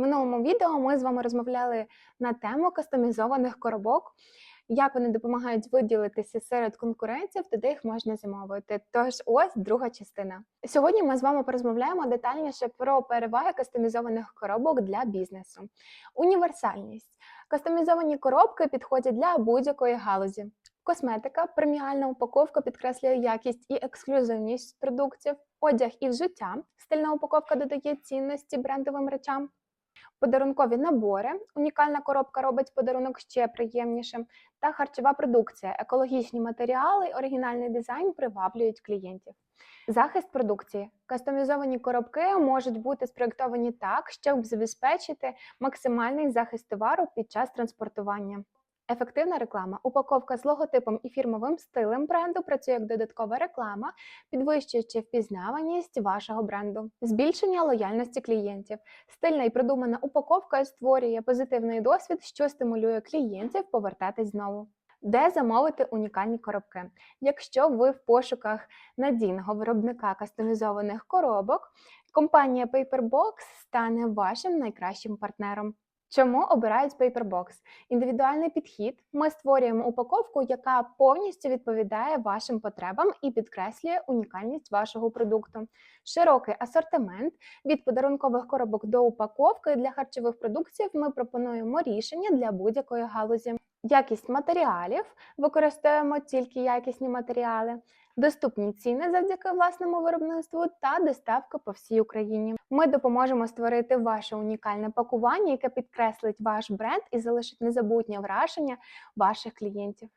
В минулому відео ми з вами розмовляли на тему кастомізованих коробок, як вони допомагають виділитися серед конкурентів, де їх можна замовити. Тож, ось друга частина. Сьогодні ми з вами порозмовляємо детальніше про переваги кастомізованих коробок для бізнесу. Універсальність. Кастомізовані коробки підходять для будь-якої галузі. Косметика, преміальна упаковка підкреслює якість і ексклюзивність продуктів, одяг і взуття. Стильна упаковка додає цінності брендовим речам. Подарункові набори. Унікальна коробка робить подарунок ще приємнішим. Та харчова продукція, екологічні матеріали, оригінальний дизайн приваблюють клієнтів. Захист продукції. Кастомізовані коробки можуть бути спроєктовані так, щоб забезпечити максимальний захист товару під час транспортування. Ефективна реклама. Упаковка з логотипом і фірмовим стилем бренду працює як додаткова реклама, підвищуючи впізнаваність вашого бренду. Збільшення лояльності клієнтів. Стильна і продумана упаковка створює позитивний досвід, що стимулює клієнтів повертатись знову. Де замовити унікальні коробки? Якщо ви в пошуках надійного виробника кастомізованих коробок, компанія Paperbox стане вашим найкращим партнером. Чому обирають Paperbox? Індивідуальний підхід. Ми створюємо упаковку, яка повністю відповідає вашим потребам і підкреслює унікальність вашого продукту. Широкий асортимент від подарункових коробок до упаковки для харчових продуктів. Ми пропонуємо рішення для будь-якої галузі. Якість матеріалів використовуємо тільки якісні матеріали, доступні ціни завдяки власному виробництву та доставка по всій Україні. Ми допоможемо створити ваше унікальне пакування, яке підкреслить ваш бренд і залишить незабутнє враження ваших клієнтів.